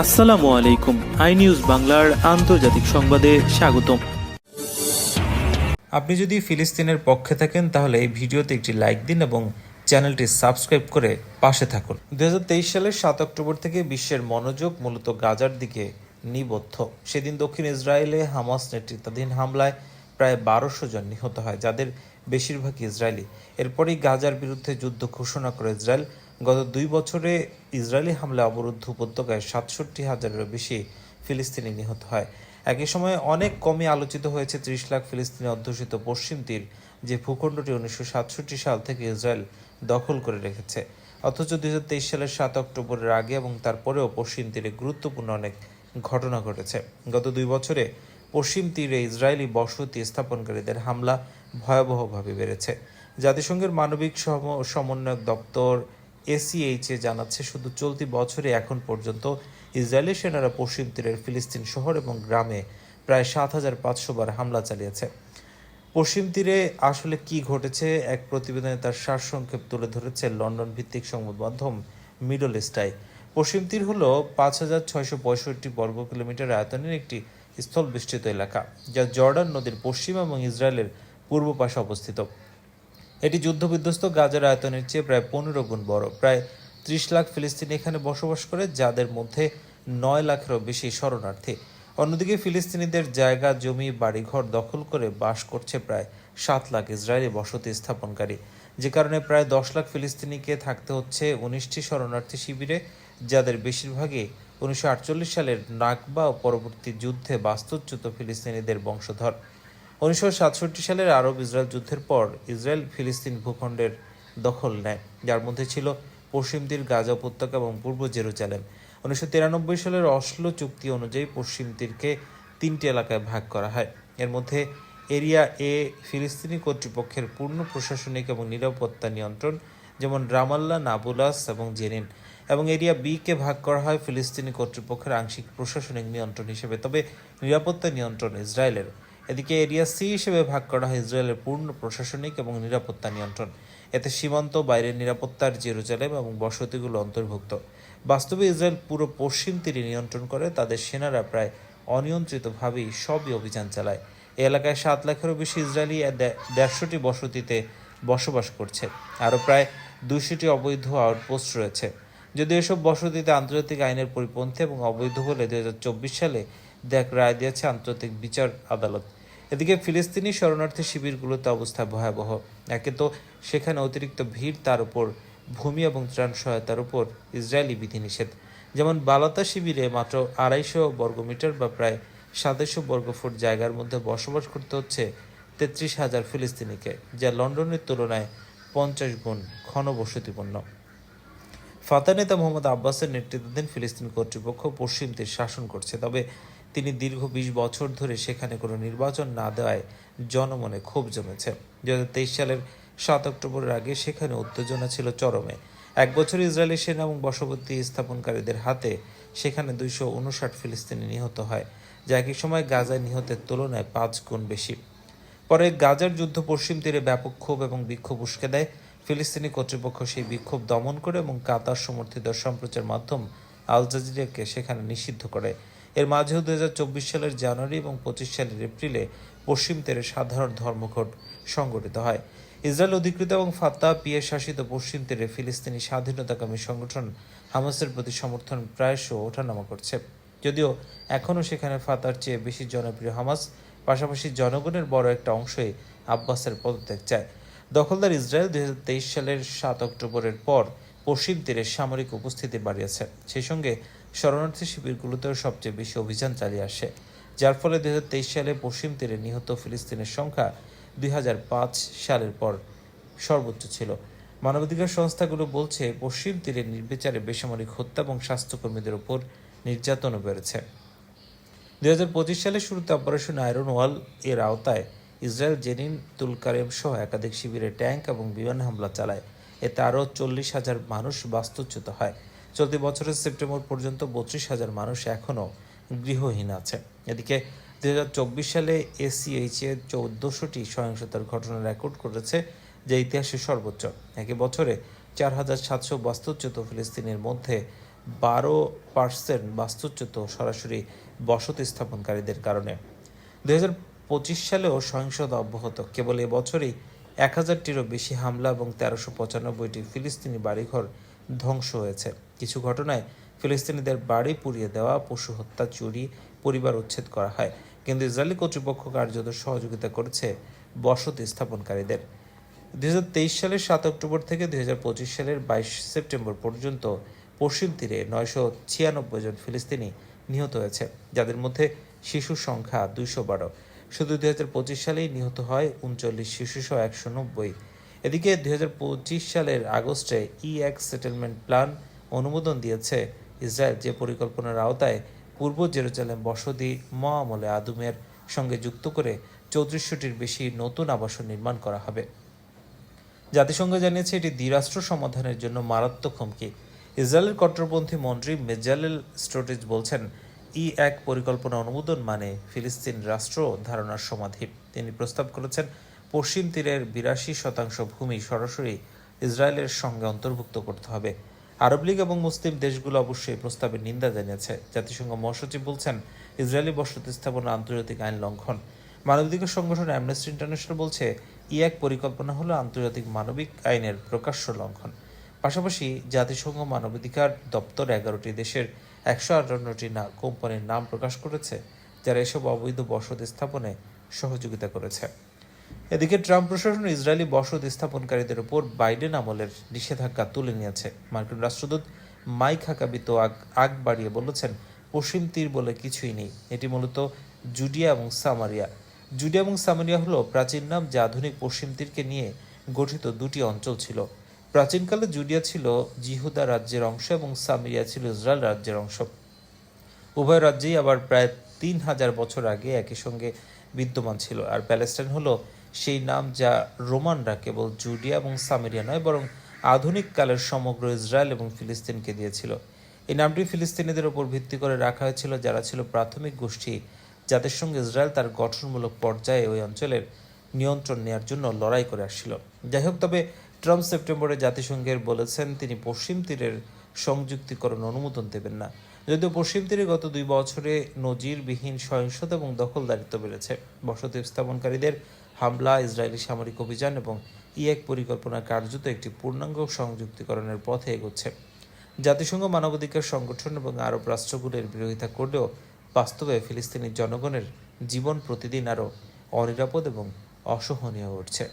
আসসালামু আলাইকুম। I news বাংলার আন্তর্জাতিক সংবাদে স্বাগতম। আপনি যদি ফিলিস্তিনের পক্ষে থাকেন, তাহলে এই ভিডিওতে একটি লাইক দিন এবং চ্যানেলটি সাবস্ক্রাইব করে পাশে থাকুন। দুই হাজার তেইশ সালের সাত অক্টোবর থেকে বিশ্বের মনোযোগ মূলত গাজার দিকে নিবদ্ধ। সেদিন দক্ষিণ ইসরায়েলে হামাস নেতৃত্বাধীন হামলায় প্রায় বারোশো জন নিহত হয়, যাদের বেশিরভাগই ইসরায়েলি। এরপরই গাজার বিরুদ্ধে যুদ্ধ ঘোষণা করে ইসরায়েল গত দুই বছরে ইসরায়েলি হামলা অবরুদ্ধ উপত্যকায় সাতষট্টি হাজারেরও বেশি ফিলিস্তিনি নিহত হয়। একই সময়ে অনেক কমই আলোচিত হয়েছে ত্রিশ লাখ ফিলিস্তিনি অধ্যুষিত পশ্চিম তীর, যে ভূখণ্ডটি উনিশশো সাতষট্টি সাল থেকে ইসরায়েল দখল করে রেখেছে। অথচ দুই হাজার তেইশ সালের সাত অক্টোবরের আগে এবং তারপরেও পশ্চিম তীরে গুরুত্বপূর্ণ অনেক ঘটনা ঘটেছে। গত দুই বছরে পশ্চিম তীরে ইসরায়েলি বসতি স্থাপনকারীদের হামলা ভয়াবহভাবে বেড়েছে। জাতিসংঘের মানবিক সম- সমন্বয়ক দপ্তর এসিএইচএ জানাচ্ছে, শুধু চলতি বছরে, এখন পর্যন্ত ইসরায়েলি সেনারা পশ্চিম তীরের ফিলিস্তিন শহর এবং গ্রামে প্রায় সাত হাজার পাঁচশো বার হামলা চালিয়েছে। পশ্চিম তীরে আসলে কি ঘটেছে, এক প্রতিবেদনে তার সারসংক্ষেপ তুলে ধরেছে লন্ডন ভিত্তিক সংবাদ মাধ্যম মিডল ইস্টাই পশ্চিম তীর হল পাঁচ হাজার ছয়শো পঁয়ষট্টি বর্গ কিলোমিটার আয়তনের একটি স্থল বিস্তৃত এলাকা, যা জর্ডান নদীর পশ্চিম এবং ইসরায়েলের পূর্ব পাশে অবস্থিত। এটি যুদ্ধবিধ্বস্ত গাজার আয়তনের চেয়ে প্রায় পনেরো গুণ বড়। প্রায় ত্রিশ লাখ ফিলিস্তিনি এখানে বসবাস করে, যাদের মধ্যে নয় লাখেরও বেশি শরণার্থী। অন্যদিকে ফিলিস্তিনিদের জায়গা, জমি, বাড়িঘর দখল করে বাস করছে প্রায় সাত লাখ ইসরায়েলি বসতি স্থাপনকারী। যে কারণে প্রায় দশ লাখ ফিলিস্তিনিকে থাকতে হচ্ছে উনিশটি শরণার্থী শিবিরে, যাদের বেশিরভাগই উনিশশো আটচল্লিশ সালের নাকবা ও পরবর্তী যুদ্ধে বাস্তুচ্যুত ফিলিস্তিনিদের বংশধর। উনিশশো সাতষট্টি সালের আরব ইসরায়েল যুদ্ধের পর ইসরায়েল ফিলিস্তিন ভূখণ্ডের দখল নেয়, যার মধ্যে ছিল পশ্চিম তীর গাজা উপত্যকা এবং পূর্ব জেরুজালেম। উনিশশো তিরানব্বই সালের অশ্লো চুক্তি অনুযায়ী পশ্চিম তীরকে তিনটি এলাকায় ভাগ করা হয়। এর মধ্যে এরিয়া এ, ফিলিস্তিনি কর্তৃপক্ষের পূর্ণ প্রশাসনিক এবং নিরাপত্তা নিয়ন্ত্রণ, যেমন রামাল্লা, নাবুলাস এবং জেনিন, এবং এরিয়া বি কে ভাগ করা হয় ফিলিস্তিনি কর্তৃপক্ষের আংশিক প্রশাসনিক নিয়ন্ত্রণ হিসেবে। তবে নিরাপত্তা নিয়ন্ত্রণ ইসরায়েলের। এদিকে এরিয়া সি হিসেবে ভাগ করা হয় ইসরায়েলের পূর্ণ প্রশাসনিক এবং নিরাপত্তা নিয়ন্ত্রণ। এতে সীমান্ত, বাইরের নিরাপত্তার জেরুজালেম এবং বসতিগুলো অন্তর্ভুক্ত। বাস্তবে ইসরায়েল পুরো পশ্চিম তীরে নিয়ন্ত্রণ করে, তাদের সেনারা প্রায় অনিয়ন্ত্রিতভাবেই সবই অভিযান চালায়। এ এলাকায় সাত লাখেরও বেশি ইসরায়েলি দেড়শোটি বসতিতে বসবাস করছে। আরও প্রায় দুশোটি অবৈধ আউটপোস্ট রয়েছে। যদিও এসব বসতিতে আন্তর্জাতিক আইনের পরিপন্থী এবং অবৈধ বলে দুই হাজার চব্বিশ সালে দেখ রায় দিয়েছে আন্তর্জাতিক বিচার আদালত। এদিকে ফিলিস্তিনি শরণার্থী শিবিরগুলোতে অবস্থা ভয়াবহ। একে তো সেখানে অতিরিক্ত ভিড়, তার উপর ভূমি এবং ত্রাণ সহায়তার উপর ইসরায়েলি বিধিনিষেধ। যেমন বালাতা শিবিরে মাত্র আড়াইশো বর্গমিটার বা প্রায় সাতাশশো বর্গফুট জায়গার মধ্যে বসবাস করতে হচ্ছে তেত্রিশ হাজার ফিলিস্তিনিকে, যা লন্ডনের তুলনায় পঞ্চাশ গুণ ঘনবসতিপূর্ণ। ফাতা নেতা মোহাম্মদ আব্বাসের নেতৃত্বাধীন ফিলিস্তিন কর্তৃপক্ষ পশ্চিম তীর শাসন করছে। তবে তিনি দীর্ঘ বিশ বছর ধরে সেখানে কোনো নির্বাচন না দেওয়ায় জনমনে ক্ষোভ জমেছে। দু হাজার তেইশ সালের সাত অক্টোবরের আগে সেখানে উত্তেজনা ছিল চরমে। এক বছর ইসরায়েলি সেনা এবং বসবর্তী স্থাপনকারীদের হাতে সেখানে দুইশো উনষাট ফিলিস্তিনি নিহত হয়, যা একই সময় গাজায় নিহতের তুলনায় পাঁচ গুণ বেশি। পরে গাজার যুদ্ধ পশ্চিম তীরে ব্যাপক ক্ষোভ এবং বিক্ষোভ উস্কে দেয়। ফিলিস্তিনি কর্তৃপক্ষ সেই বিক্ষোভ দমন করে এবং কাতার সমর্থিত সম্প্রচার মাধ্যম আল জাজিরাকে সেখানে নিষিদ্ধ করে। এর মাঝেও দুই হাজার চব্বিশ সালের জানুয়ারি এবং পঁচিশ সালের এপ্রিলে পশ্চিম তীরে সাধারণ ধর্মঘট সংগঠিত হয়। ইসরায়েল অধিকৃত এবং ফাত্তা পিএ শাসিত পশ্চিম তীরে ফিলিস্তিনি স্বাধীনতাকামী সংগঠন হামাসের প্রতি সমর্থন প্রায়শ ওঠানামা করছে। যদিও এখনও সেখানে ফাতার চেয়ে বেশি জনপ্রিয় হামাস, পাশাপাশি জনগণের বড় একটা অংশই আব্বাসের পদত্যাগ চায়। দখলদার ইসরায়েল দুই হাজার তেইশ সালের সাত অক্টোবরের পর পশ্চিম তীরে সামরিক উপস্থিতি বাড়িয়েছে। সেই সঙ্গে শরণার্থী শিবিরগুলোতেও সবচেয়ে বেশি অভিযান চালিয়ে আসে, যার ফলে দুই সালে পশ্চিম তীরে নিহত ফিলিস্তিনের সংখ্যা দুই সালের পর সর্বোচ্চ ছিল। মানবাধিকার সংস্থাগুলো বলছে, পশ্চিম তীরে নির্বিচারে বেসামরিক হত্যা এবং স্বাস্থ্যকর্মীদের উপর নির্যাতনও বেড়েছে। দুই হাজার পঁচিশ সালের শুরুতে অপারেশন আয়রন ওয়াল এর আওতায় ইসরায়েল জেনিন তুলকারেম সহ একাধিক শিবিরে ট্যাঙ্ক এবং বিমান হামলা চালায়। এতে আরও চল্লিশ হাজার মানুষ বাস্তুচ্যুত হয়। চলতি বছরের সেপ্টেম্বর পর্যন্ত বত্রিশ হাজার মানুষ এখনও গৃহহীন আছে। এদিকে দুই হাজার চব্বিশ সালে এসিএইচ চৌদ্দশোটি সহিংসতার ঘটনা রেকর্ড করেছে যা ইতিহাসে সর্বোচ্চ। একই বছরে চার হাজার সাতশো বাস্তুচ্যুত ফিলিস্তিনের মধ্যে বারো পার্সেন্ট বাস্তুচ্যুত সরাসরি বসতি স্থাপনকারীদের কারণে। হাজার পঁচিশ সালেও সহিংসতা অব্যাহত। কেবল এবছরই এক হাজারটিরও বেশি হামলা এবং তেরোশো পঁচানব্বইটি ফিলিস্তিনি বাড়িঘর ধ্বংস হয়েছে। কিছু ঘটনায় ফিলিস্তিনিদের বাড়ি পুড়িয়ে দেওয়া, পশু হত্যা, চুরি, পরিবার উচ্ছেদ করা হয়। কিন্তু ইসরায়েলি কর্তৃপক্ষ কার্যত সহযোগিতা করেছে বসতি স্থাপনকারীদের। দুই সালের সাত অক্টোবর থেকে দুই হাজার পঁচিশ সালের বাইশ সেপ্টেম্বর পর্যন্ত পশ্চিম তীরে নয়শো ছিয়ানব্বই জন ফিলিস্তিনি নিহত হয়েছে, যাদের মধ্যে শিশুর সংখ্যা দুইশো বারো। শুধু দুই হাজার পঁচিশ সালেই নিহত হয় উনচল্লিশ শিশুসহ একশো নব্বই এদিকে দুই হাজার পঁচিশ সালের আগস্টে ই এক সেটেলমেন্ট প্ল্যান অনুমোদন দিয়েছে। ইসরায়েল যে পরিকল্পনার আওতায় পূর্ব জেরুজালেম বসতি মহামলে আদুমের সঙ্গে যুক্ত করে চৌত্রিশশোটির বেশি নতুন আবাসন নির্মাণ করা হবে। জাতিসংঘ জানিয়েছে এটি দ্বিরাষ্ট্র সমাধানের জন্য মারাত্মক হুমকি। ইসরায়েলের কট্টরপন্থী মন্ত্রী মেজালেল স্টোটেজ বলছেন, ই এক পরিকল্পনা অনুমোদন মানে ফিলিস্তিন রাষ্ট্র ধারণার সমাধি। তিনি প্রস্তাব করেছেন পশ্চিম তীরের বিরাশি শতাংশ ভূমি সরাসরি ইসরায়েলের সঙ্গে অন্তর্ভুক্ত করতে হবে। আরব লীগ এবং মুসলিম দেশগুলো অবশ্যই প্রস্তাবের নিন্দা জানিয়েছে। জাতিসংঘ মহাসচিব বলছেন, ইসরায়েলি বসতি স্থাপনা আন্তর্জাতিক আইন লঙ্ঘন। মানবাধিকার সংগঠন অ্যামনেস্টি ইন্টারন্যাশনাল বলছে ই এক পরিকল্পনা হলো আন্তর্জাতিক মানবিক আইনের প্রকাশ্য লঙ্ঘন। পাশাপাশি জাতিসংঘ মানবাধিকার দপ্তর এগারোটি দেশের একশো আটান্নটি না কোম্পানির নাম প্রকাশ করেছে, যারা এসব অবৈধ বসতি স্থাপনে সহযোগিতা করেছে। এদিকে ট্রাম্প প্রশাসন ইসরায়েলি বসতি স্থাপনকারীদের উপর বাইডেন আমলের নিষেধাজ্ঞা তুলে নিয়েছে। মার্কিন রাষ্ট্রদূত মাইক হাকাবি তো আগ আগ বাড়িয়ে বলেছেন, পশ্চিম তীর বলে কিছুই নেই। এটি মূলত জুডিয়া এবং সামারিয়া। জুডিয়া এবং সামারিয়া হলো প্রাচীন নাম যা আধুনিক পশ্চিম তীরকে নিয়ে গঠিত দুটি অঞ্চল ছিল। প্রাচীনকালে জুডিয়া ছিল জিহুদা রাজ্যের অংশ এবং সামিরিয়া ছিল ইসরায়েল রাজ্যের অংশ। উভয় রাজ্যেই আবার প্রায় তিন হাজার বছর আগে একই সঙ্গে বিদ্যমান ছিল। আর প্যালেস্টাইন হলো সেই নাম যা রোমানরা কেবল জুডিয়া এবং সামেরিয়া নয়, বরং আধুনিক কালের সমগ্র ইসরায়েল এবং ফিলিস্তিনকে দিয়েছিল। এই নামটি ফিলিস্তিনিদের উপর ভিত্তি করে রাখা হয়েছিল, যারা ছিল প্রাথমিক গোষ্ঠী, যাদের সঙ্গে ইসরায়েল তার গঠনমূলক পর্যায়ে ওই অঞ্চলের নিয়ন্ত্রণ নেওয়ার জন্য লড়াই করে আসছিল। যাই হোক, তবে ট্রাম্প সেপ্টেম্বরে জাতিসংঘের বলেছেন, তিনি পশ্চিম তীরের সংযুক্তিকরণ অনুমোদন দেবেন না। যদিও পশ্চিম তীরে গত দুই বছরে নজিরবিহীন সহিংসতা এবং দখলদারিত্ব বেড়েছে, বসতি স্থাপনকারীদের হামলা, ইসরায়েলি সামরিক অভিযান এবং ই এক পরিকল্পনা কার্যত একটি পূর্ণাঙ্গ সংযুক্তিকরণের পথে এগোচ্ছে। জাতিসংঘ মানবাধিকার সংগঠন এবং আরব রাষ্ট্রগুলির বিরোধিতা করলেও বাস্তবে ফিলিস্তিনি জনগণের জীবন প্রতিদিন আরও অনিরাপদ এবং অসহনীয় উঠছে।